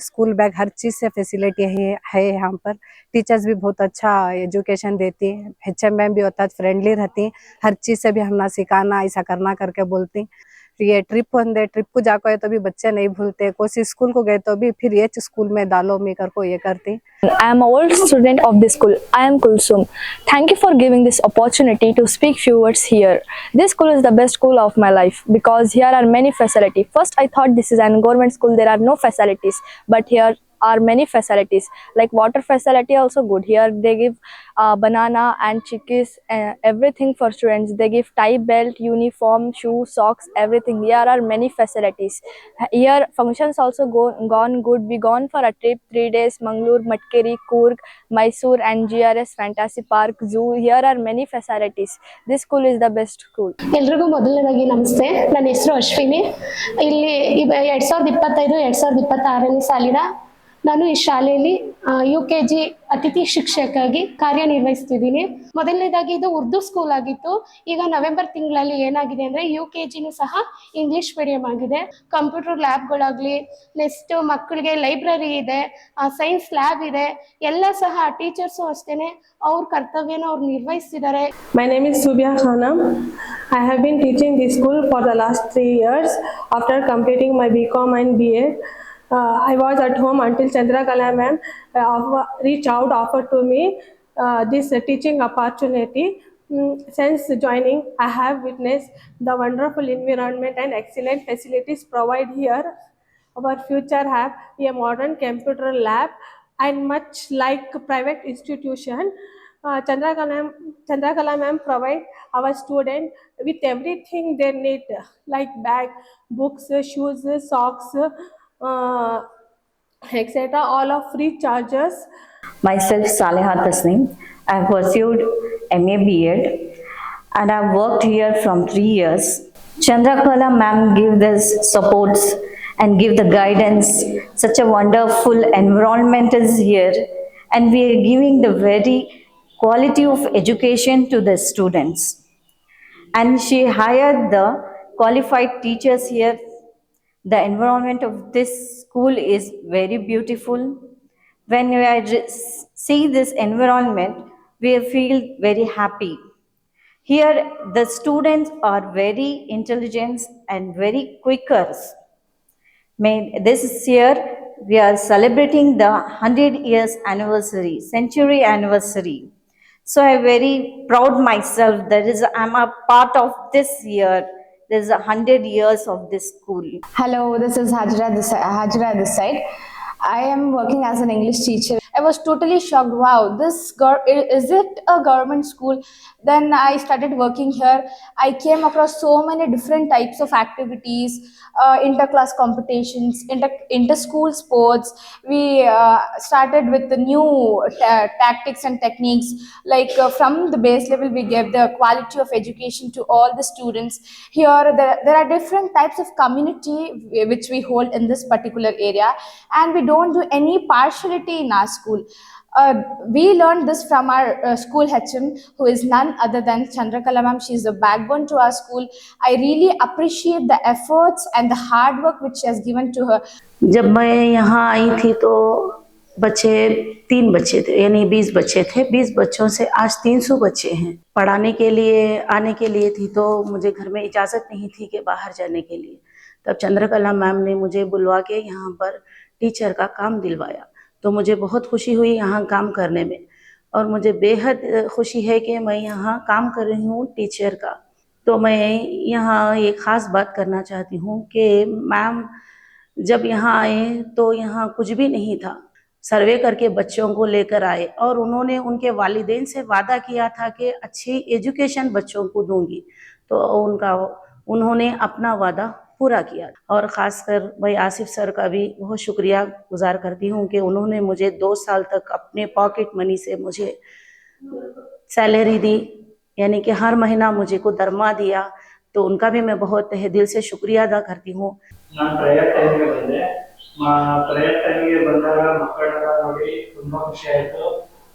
school bag, हर चीज़ से फैसिलिटी है है यहाँ पर। टीचर्स भी बहुत अच्छा एजुकेशन देती हैं। एच एम मैम भी होता है फ्रेंडली रहती है। हर चीज़ से भी हमना सिखाना, ऐसा करना करके बोलती सकती है ट्रिप होंदे ट्रिप को जाको है तो भी बच्चे नहीं भूलते, कोशिश स्कूल को गए तो भी फिर ये स्कूल में डालो मी कर को ये करती I am old student of this school I am Kulsum thank you for giving this opportunity to speak few words here this school is the best school of my life because here are many facility first I thought this is an government school there are no facilities but here are many facilities like water facility also good here they give uh, banana and chickies uh, everything for students they give tie belt uniform shoe socks everything here are many facilities here functions also go gone good we gone for a trip three days mangalore matkeri kurg mysore and grs fantasy park zoo here are many facilities this school is the best school ಎಲ್ರಿಗೂ ಮೊದಲನೇದಾಗಿ ನಮಸ್ತೆ ನನ್ನ ಹೆಸರು ಅಶ್ವಿನಿ ಇಲ್ಲಿ ಎರಡು ಸಾವಿರದ ಇಪ್ಪತ್ತೈದು ಎರಡು ಸಾವಿರದ ಇಪ್ಪತ್ತಾರನೇ ಸಾಲಿನ ನಾನು ಈ ಶಾಲೆಯಲ್ಲಿ ಯು ಕೆ ಜಿ ಅತಿಥಿ ಶಿಕ್ಷಕಾಗಿ ಕಾರ್ಯನಿರ್ವಹಿಸ್ತಿದ್ದೀನಿ. ಮೊದಲನೇದಾಗಿ ಇದು ಉರ್ದು ಸ್ಕೂಲ್ ಆಗಿತ್ತು. ಈಗ ನವೆಂಬರ್ ತಿಂಗಳಲ್ಲಿ ಏನಾಗಿದೆ ಅಂದರೆ ಯು ಕೆ ಜಿನೂ ಸಹ ಇಂಗ್ಲಿಷ್ ಮೀಡಿಯಂ ಆಗಿದೆ. ಕಂಪ್ಯೂಟರ್ ಲ್ಯಾಬ್ಗಳಾಗಲಿ ನೆಕ್ಸ್ಟ್ ಮಕ್ಕಳಿಗೆ ಲೈಬ್ರರಿ ಇದೆ ಸೈನ್ಸ್ ಲ್ಯಾಬ್ ಇದೆ. ಎಲ್ಲ ಸಹ ಟೀಚರ್ಸು ಅಷ್ಟೇ ಅವ್ರ ಕರ್ತವ್ಯನ ಅವ್ರು ನಿರ್ವಹಿಸ್ತಿದ್ದಾರೆ. Name is is Khanam I have been teaching teaching school for the last three years after completing my BCom and B uh, I was at home until Chandra Kala ma'am uh, reached out, offered to me uh, this uh, teaching opportunity. Mm, Since joining, I have witnessed the wonderful environment and excellent facilities provided here. Our future have a modern computer lab and much like private institution, uh, Chandrakala, Chandrakala ma'am provide our student with everything they need like bag, books, shoes, socks, uh, Uh, etc. All of free charges. Myself, Saleha Tasneem. I have pursued MA BEd and I have worked here from three years. Chandrakala ma'am give this supports and give the guidance. Such a wonderful environment is here and we are giving the very quality of education to the students. And she hired the qualified teachers here. The environment of this school is very beautiful when we see this environment, we feel very happy. Here, the students are very intelligent and very quickers. This year we are celebrating the 100 years anniversary, century anniversary. So I'm very proud myself that is I'm a part of this year. There's a hundred years of this school. Hello, this is Hajra this, Hajra this side. I am working as an English teacher. I was totally shocked. Wow, this i- is it a government school? Then I started working here. I came across so many different types of activities, uh, inter-class competitions, inter inter-school sports. We uh, started with the new ta- tactics and techniques. Like uh, from the base level, we gave the quality of education to all the students. Here, there, there are different types of community which we hold in this particular area, and we don't do any partiality in our school. Uh, we learned this from our uh, school HM, who is none other than Chandrakala ma'am. She is the backbone to our school. I really appreciate the efforts and the hard work which she has given to her. जब मैं यहाँ आई थी तो बच्चे तीन बच्चे थे यानी बीस बच्चे थे बीस बच्चों से आज तीन सौ बच्चे हैं पढ़ाने के लिए आने के लिए थी तो मुझे घर में इजाज़त नहीं थी कि बाहर जाने के लिए तब चंद्रकला मैम ने मुझे बुलवा के यहाँ पर टीचर का काम दिलवाया तो मुझे बहुत खुशी हुई यहाँ काम करने में। और मुझे बेहद खुशी है कि मैं यहाँ काम कर रही हूँ टीचर का। तो मैं यहाँ एक ख़ास बात करना चाहती हूँ कि मैम, जब यहाँ आए तो यहाँ कुछ भी नहीं था। सर्वे करके बच्चों को लेकर आए और उन्होंने उनके वालिदेन से वादा किया था कि अच्छी एजुकेशन बच्चों को दूँगी। तो उनका, उन्होंने अपना वादा पूरा किया और ख़ासकर मैं आसिफ सर का भी बहुत शुक्रिया गुजार करती हूँ कि उन्होंने मुझे दो साल तक अपने पॉकेट मनी से मुझे सैलरी दी यानी कि हर महीना मुझे को दरमा दिया तो उनका भी मैं बहुत तहे दिल से शुक्रिया अदा करती हूँ ನಾನು ಪ್ರೈವೇಟ್ ಟೈಮಿಗೆ ಬಂದೆ ಪ್ರೈವೇಟ್ ಟೈಮಿಗೆ ಬಂದಾಗ ಮಕ್ಕಳನ್ನ ನೋಡಿ ತುಂಬಾ ಖುಷಿ ಆಯ್ತು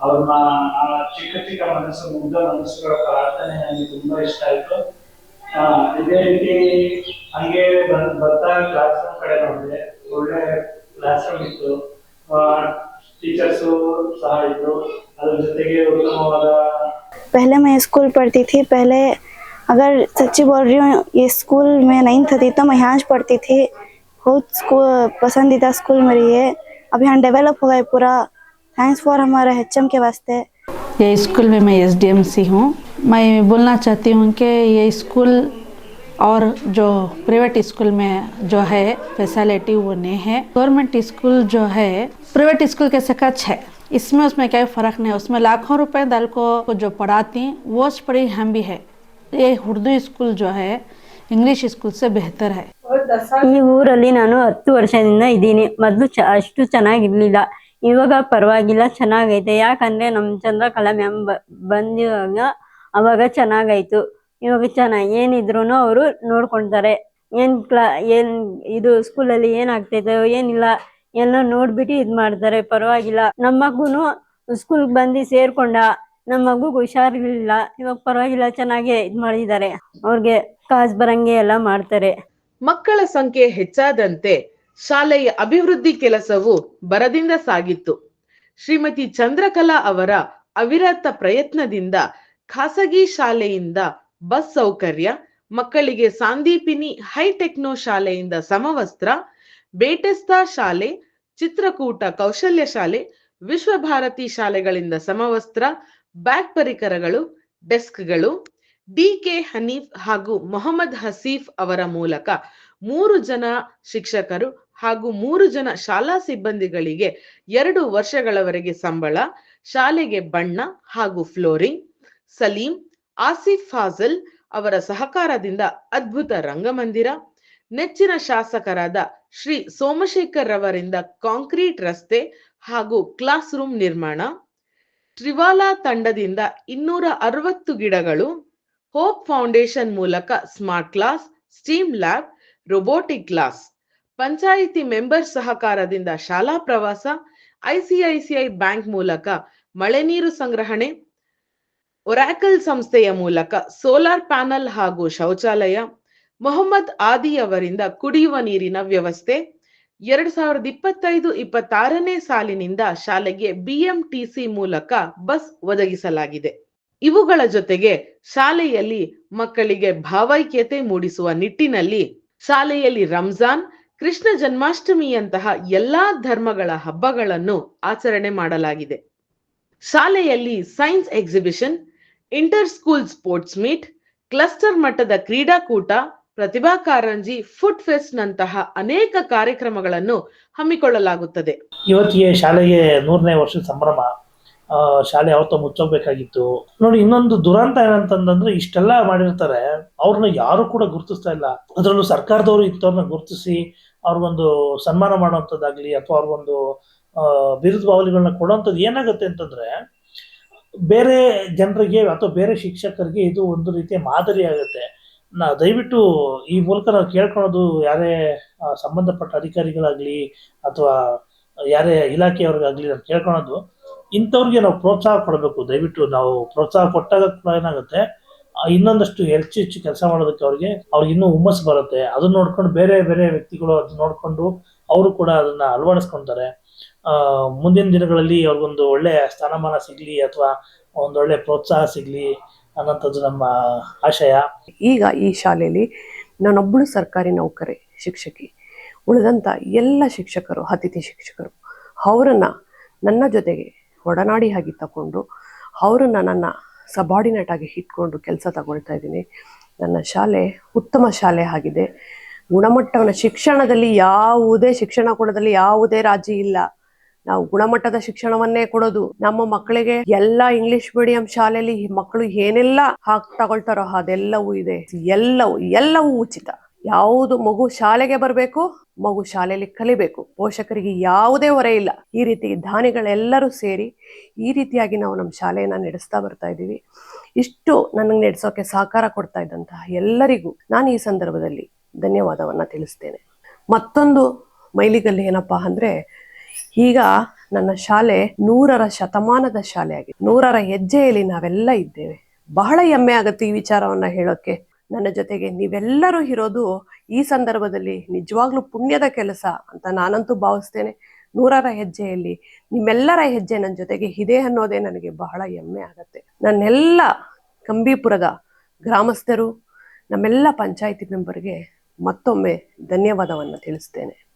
ಅವ್ರ ಮ- ಆ ಚಿಕ್ಕ ಚಿಕ್ಕ ಮನಸ್ಸು ಮುಗ್ಧ ಮನಸ್ಸುಗಳ ಪ್ರಾರ್ಥನೆ ನನಗೆ ತುಂಬಾ ಇಷ್ಟ ಆಯ್ತು ಆ, ಇದೇ ರೀತಿ पहले मैं स्कूल पढ़ती थी, पहले अगर सच्ची बोल रही हूँ, ये स्कूल में नहीं थी तो मैं यहाँ पढ़ती थी। बहुत स्कूल पसंदीदा स्कूल मेरी है अब यहाँ डेवलप हो गए पूरा। थैंक्स फॉर हमारा एच के वास्ते। ये स्कूल में मैं एस डी एम सी हूँ। मैं बोलना चाहती हूँ कि ये स्कूल और जो प्राइवेट स्कूल में जो है फैसिलिटी वो नहीं है। गवर्नमेंट स्कूल जो है प्राइवेट स्कूल के सकच है। इसमें उसमें कोई फ़र्क नहीं है उसमें लाखों रुपए दल को को जो पढ़ाती वो से पढ़ी हम भी है ये उर्दू स्कूल जो है इंग्लिश स्कूल से बेहतर है ಈ ಊರಲ್ಲಿ ನಾನು ಹತ್ತು ವರ್ಷದಿಂದ ಇದ್ದೀನಿ ಮೊದಲು ಚ ಅಷ್ಟು ಚೆನ್ನಾಗಿರ್ಲಿಲ್ಲ ಇವಾಗ ಪರವಾಗಿಲ್ಲ ಚೆನ್ನಾಗೈತೆ ಯಾಕಂದ್ರೆ ನಮ್ಮ ಚಂದ್ರಕಲಾ ಮ್ಯಾಮ್ ಬಂದಿವಾಗ ಅವಾಗ ಚೆನ್ನಾಗಾಯ್ತು ಇವಾಗ ಚೆನ್ನಾಗಿ ಏನಿದ್ರು ಅವರು ನೋಡ್ಕೊಳ್ತಾರೆ ಏನ್ ಕ್ಲಾ ಏನ್ ಇದು ಸ್ಕೂಲಲ್ಲಿ ಏನಾಗ್ತೈತೆ ಏನಿಲ್ಲ ಎಲ್ಲ ನೋಡ್ಬಿಟ್ಟು ಇದ್ ಮಾಡ್ತಾರೆ, ಪರವಾಗಿಲ್ಲ. ನಮ್ಮ ಮಗುನು ಸ್ಕೂಲ್ಗೆ ಬಂದು ಸೇರ್ಕೊಂಡ ನಮ್ಮ ಮಗು ಹುಷಾರಿರ್ಲಿಲ್ಲ. ಇವಾಗ ಪರವಾಗಿಲ್ಲ, ಚೆನ್ನಾಗಿ ಇದ್ ಮಾಡಿದ್ದಾರೆ. ಅವ್ರಿಗೆ ಕಾಸ್ ಬರಂಗೆ ಎಲ್ಲ ಮಾಡ್ತಾರೆ. ಮಕ್ಕಳ ಸಂಖ್ಯೆ ಹೆಚ್ಚಾದಂತೆ ಶಾಲೆಯ ಅಭಿವೃದ್ಧಿ ಕೆಲಸವು ಬರದಿಂದ ಸಾಗಿತ್ತು. ಶ್ರೀಮತಿ ಚಂದ್ರಕಲಾ ಅವರ ಅವಿರತ ಪ್ರಯತ್ನದಿಂದ ಖಾಸಗಿ ಶಾಲೆಯಿಂದ ಬಸ್ ಸೌಕರ್ಯ, ಮಕ್ಕಳಿಗೆ ಸಾಂದೀಪಿನಿ ಹೈಟೆಕ್ನೋ ಶಾಲೆಯಿಂದ ಸಮವಸ್ತ್ರ, ಬೇಟೆಸ್ತಾ ಶಾಲೆ ಚಿತ್ರಕೂಟ ಕೌಶಲ್ಯ ಶಾಲೆ ವಿಶ್ವಭಾರತಿ ಶಾಲೆಗಳಿಂದ ಸಮವಸ್ತ್ರ, ಬ್ಯಾಗ್ ಪರಿಕರಗಳು, ಡೆಸ್ಕ್ಗಳು ಡಿ ಕೆ ಹನೀಫ್ ಹಾಗೂ ಮೊಹಮ್ಮದ್ ಹಸೀಫ್ ಅವರ ಮೂಲಕ ಮೂರು ಜನ ಶಿಕ್ಷಕರು ಹಾಗೂ ಮೂರು ಜನ ಶಾಲಾ ಸಿಬ್ಬಂದಿಗಳಿಗೆ ಎರಡು ವರ್ಷಗಳವರೆಗೆ ಸಂಬಳ, ಶಾಲೆಗೆ ಬಣ್ಣ ಹಾಗೂ ಫ್ಲೋರಿಂಗ್, ಸಲೀಂ, ಆಸಿಫ್ ಫಾಜಲ್ ಅವರ ಸಹಕಾರದಿಂದ ಅದ್ಭುತ ರಂಗಮಂದಿರ, ನೆಚ್ಚಿನ ಶಾಸಕರಾದ ಶ್ರೀ ಸೋಮಶೇಖರ್ ರವರಿಂದ ಕಾಂಕ್ರೀಟ್ ರಸ್ತೆ ಹಾಗೂ ಕ್ಲಾಸ್ ರೂಮ್ ನಿರ್ಮಾಣ, ತ್ರಿವಾಲಾ ತಂಡದಿಂದ ಇನ್ನೂರ ಅರವತ್ತು ಗಿಡಗಳು, ಹೋಪ್ ಫೌಂಡೇಶನ್ ಮೂಲಕ smart class, steam lab, robotic class, panchayat member ಸಹಕಾರದಿಂದ ಶಾಲಾ ಪ್ರವಾಸ, ಐಸಿಐಸಿಐ ಬ್ಯಾಂಕ್ ಮೂಲಕ ಮಳೆ ನೀರು ಸಂಗ್ರಹಣೆ, ಒರಾಕಲ್ ಸಂಸ್ಥೆಯ ಮೂಲಕ ಸೋಲಾರ್ ಪ್ಯಾನಲ್ ಹಾಗೂ ಶೌಚಾಲಯ ಮೊಹಮ್ಮದ್ ಆದಿ ಅವರಿಂದ ಕುಡಿಯುವ ನೀರಿನ ವ್ಯವಸ್ಥೆ. ಎರಡ್ ಸಾವಿರದ ಇಪ್ಪತ್ತೈದು, ಇಪ್ಪತ್ತಾರನೇ ಸಾಲಿನಿಂದ ಶಾಲೆಗೆ ಬಿಎಂಟಿಸಿ ಮೂಲಕ ಬಸ್ ಒದಗಿಸಲಾಗಿದೆ. ಇವುಗಳ ಜೊತೆಗೆ ಶಾಲೆಯಲ್ಲಿ ಮಕ್ಕಳಿಗೆ ಭಾವೈಕ್ಯತೆ ಮೂಡಿಸುವ ನಿಟ್ಟಿನಲ್ಲಿ ಶಾಲೆಯಲ್ಲಿ ರಂಜಾನ್, ಕೃಷ್ಣ ಜನ್ಮಾಷ್ಟಮಿಯಂತಹ ಎಲ್ಲಾ ಧರ್ಮಗಳ ಹಬ್ಬಗಳನ್ನು ಆಚರಣೆ ಮಾಡಲಾಗಿದೆ. ಶಾಲೆಯಲ್ಲಿ science exhibition, inter school sports meet, cluster ಮಟ್ಟದ ಕ್ರೀಡಾಕೂಟ ಪ್ರತಿಭಾ ಕಾರಂಜಿ ಫುಡ್ ಫೆಸ್ಟ್ ನಂತಹ ಅನೇಕ ಕಾರ್ಯಕ್ರಮಗಳನ್ನು ಹಮ್ಮಿಕೊಳ್ಳಲಾಗುತ್ತದೆ. ಇವತ್ತಿಗೆ ಶಾಲೆಗೆ ನೂರನೇ ವರ್ಷದ ಸಂಭ್ರಮ ಶಾಲೆ ಯಾವತ್ತೋ ಮುಚ್ಚೋಗ್ಬೇಕಾಗಿತ್ತು. ನೋಡಿ, ಇನ್ನೊಂದು ದುರಂತ ಏನಂತಂದ್ರೆ ಇಷ್ಟೆಲ್ಲ ಮಾಡಿರ್ತಾರೆ, ಅವ್ರನ್ನ ಯಾರು ಕೂಡ ಗುರುತಿಸ್ತಾ ಇಲ್ಲ. ಅದರಲ್ಲೂ ಸರ್ಕಾರದವರು ಇಂಥವ್ರನ್ನ ಗುರುತಿಸಿ ಅವ್ರಿಗೊಂದು ಸನ್ಮಾನ ಮಾಡುವಂಥದ್ದಾಗ್ಲಿ ಅಥವಾ ಅವ್ರಿಗೊಂದು ಬಿರುದು ಬಾವಲಿಗಳನ್ನ ಕೊಡುವಂಥದ್ದು ಏನಾಗುತ್ತೆ ಅಂತಂದ್ರೆ, ಬೇರೆ ಜನರಿಗೆ ಅಥವಾ ಬೇರೆ ಶಿಕ್ಷಕರಿಗೆ ಇದು ಒಂದು ರೀತಿಯ ಮಾದರಿ ಆಗುತ್ತೆ ನಾ ದಯವಿಟ್ಟು ಈ ಮೂಲಕ ನಾವು ಕೇಳ್ಕೊಳೋದು ಯಾರೇ ಸಂಬಂಧಪಟ್ಟ ಅಧಿಕಾರಿಗಳಾಗ್ಲಿ ಅಥವಾ ಯಾರೇ ಇಲಾಖೆಯವ್ರಿಗಾಗ್ಲಿ ನಾವು ಕೇಳ್ಕೊಳೋದು ಇಂಥವ್ರಿಗೆ ನಾವು ಪ್ರೋತ್ಸಾಹ ಕೊಡಬೇಕು. ದಯವಿಟ್ಟು ನಾವು ಪ್ರೋತ್ಸಾಹ ಕೊಟ್ಟಾಗ ಕೂಡ ಏನಾಗುತ್ತೆ ಇನ್ನೊಂದಷ್ಟು ಹೆಚ್ಚು ಹೆಚ್ಚು ಕೆಲಸ ಮಾಡೋದಕ್ಕೆ ಅವ್ರಿಗೆ ಅವ್ರಿಗೆ ಇನ್ನೂ ಹುಮ್ಮಸ್ಸು ಬರುತ್ತೆ. ಅದನ್ನ ನೋಡ್ಕೊಂಡು ಬೇರೆ ಬೇರೆ ವ್ಯಕ್ತಿಗಳು ಅದನ್ನ ನೋಡ್ಕೊಂಡು ಅವರು ಕೂಡ ಅದನ್ನ ಅಳವಡಿಸ್ಕೊತಾರೆ. ಮುಂದಿನ ದಿನಗಳಲ್ಲಿ ಅವ್ರಿಗೊಂದು ಒಳ್ಳೆ ಸ್ಥಾನಮಾನ ಸಿಗ್ಲಿ ಅಥವಾ ಒಂದೊಳ್ಳೆ ಪ್ರೋತ್ಸಾಹ ಸಿಗ್ಲಿ ಅನ್ನೋಂಥದ್ದು ನಮ್ಮ ಆಶಯ. ಈಗ ಈ ಶಾಲೆಯಲ್ಲಿ ನಾನೊಬ್ಬಳು ಸರ್ಕಾರಿ ನೌಕರಿ ಶಿಕ್ಷಕಿ. ಉಳಿದಂತ ಎಲ್ಲ ಶಿಕ್ಷಕರು, ಅತಿಥಿ ಶಿಕ್ಷಕರು, ಅವರನ್ನ ನನ್ನ ಜೊತೆಗೆ ಒಡನಾಡಿ ಆಗಿ ತಗೊಂಡು, ಅವರನ್ನ ನನ್ನ ಸಬಾರ್ಡಿನೇಟ್ ಆಗಿ ಇಟ್ಕೊಂಡು ಕೆಲಸ ತಗೊಳ್ತಾ ಇದ್ದೀನಿ. ನನ್ನ ಶಾಲೆ ಉತ್ತಮ ಶಾಲೆ ಆಗಿದೆ. ಗುಣಮಟ್ಟವನ್ನು ಶಿಕ್ಷಣದಲ್ಲಿ ಯಾವುದೇ, ಶಿಕ್ಷಣ ಕೂಡದಲ್ಲಿ ಯಾವುದೇ ರಾಜಿ ಇಲ್ಲ. ನಾವು ಗುಣಮಟ್ಟದ ಶಿಕ್ಷಣವನ್ನೇ ಕೊಡೋದು. ನಮ್ಮ ಮಕ್ಕಳಿಗೆ ಎಲ್ಲ ಇಂಗ್ಲಿಷ್ ಮೀಡಿಯಂ ಶಾಲೆಯಲ್ಲಿ ಮಕ್ಕಳು ಏನೆಲ್ಲ ಹಾಕ್ ತಗೊಳ್ತಾರೋ ಅದೆಲ್ಲವೂ ಇದೆ. ಎಲ್ಲವೂ ಎಲ್ಲವೂ ಉಚಿತ. ಯಾವುದು ಮಗು ಶಾಲೆಗೆ ಬರಬೇಕು, ಮಗು ಶಾಲೆಯಲ್ಲಿ ಕಲಿಬೇಕು. ಪೋಷಕರಿಗೆ ಯಾವುದೇ ಹೊರೆ ಇಲ್ಲ. ಈ ರೀತಿ ದಾನಿಗಳೆಲ್ಲರೂ ಸೇರಿ ಈ ರೀತಿಯಾಗಿ ನಾವು ನಮ್ಮ ಶಾಲೆಯನ್ನ ನಡೆಸ್ತಾ ಬರ್ತಾ ಇದ್ದೀವಿ. ಇಷ್ಟು ನನಗೆ ನಡೆಸೋಕೆ ಸಹಕಾರ ಕೊಡ್ತಾ ಇದ್ದಂತಹ ಎಲ್ಲರಿಗೂ ನಾನು ಈ ಸಂದರ್ಭದಲ್ಲಿ ಧನ್ಯವಾದವನ್ನ ತಿಳಿಸ್ತೇನೆ. ಮತ್ತೊಂದು ಮೈಲಿಗಲ್ಲಿ ಏನಪ್ಪಾ ಅಂದ್ರೆ ಈಗ ನನ್ನ ಶಾಲೆ ನೂರರ ಶತಮಾನದ ಶಾಲೆ ಆಗಿದೆ ನೂರರ ಹೆಜ್ಜೆಯಲ್ಲಿ ನಾವೆಲ್ಲ ಇದ್ದೇವೆ. ಬಹಳ ಹೆಮ್ಮೆ ಆಗುತ್ತೆ ಈ ವಿಚಾರವನ್ನ ಹೇಳೋಕೆ. ನನ್ನ ಜೊತೆಗೆ ನೀವೆಲ್ಲರೂ ಇರೋದು ಈ ಸಂದರ್ಭದಲ್ಲಿ ನಿಜವಾಗ್ಲೂ ಪುಣ್ಯದ ಕೆಲಸ ಅಂತ ನಾನಂತೂ ಭಾವಿಸ್ತೇನೆ. ನೂರರ ಹೆಜ್ಜೆಯಲ್ಲಿ ನಿಮ್ಮೆಲ್ಲರ ಹೆಜ್ಜೆ ನನ್ನ ಜೊತೆಗೆ ಇದೆ ಅನ್ನೋದೇ ನನಗೆ ಬಹಳ ಹೆಮ್ಮೆ ಆಗತ್ತೆ. ನನ್ನೆಲ್ಲ ಕಂಬೀಪುರದ ಗ್ರಾಮಸ್ಥರು, ನಮ್ಮೆಲ್ಲ ಪಂಚಾಯಿತಿ ಮೆಂಬರ್ಗೆ ಮತ್ತೊಮ್ಮೆ ಧನ್ಯವಾದವನ್ನು ತಿಳಿಸ್ತೇನೆ.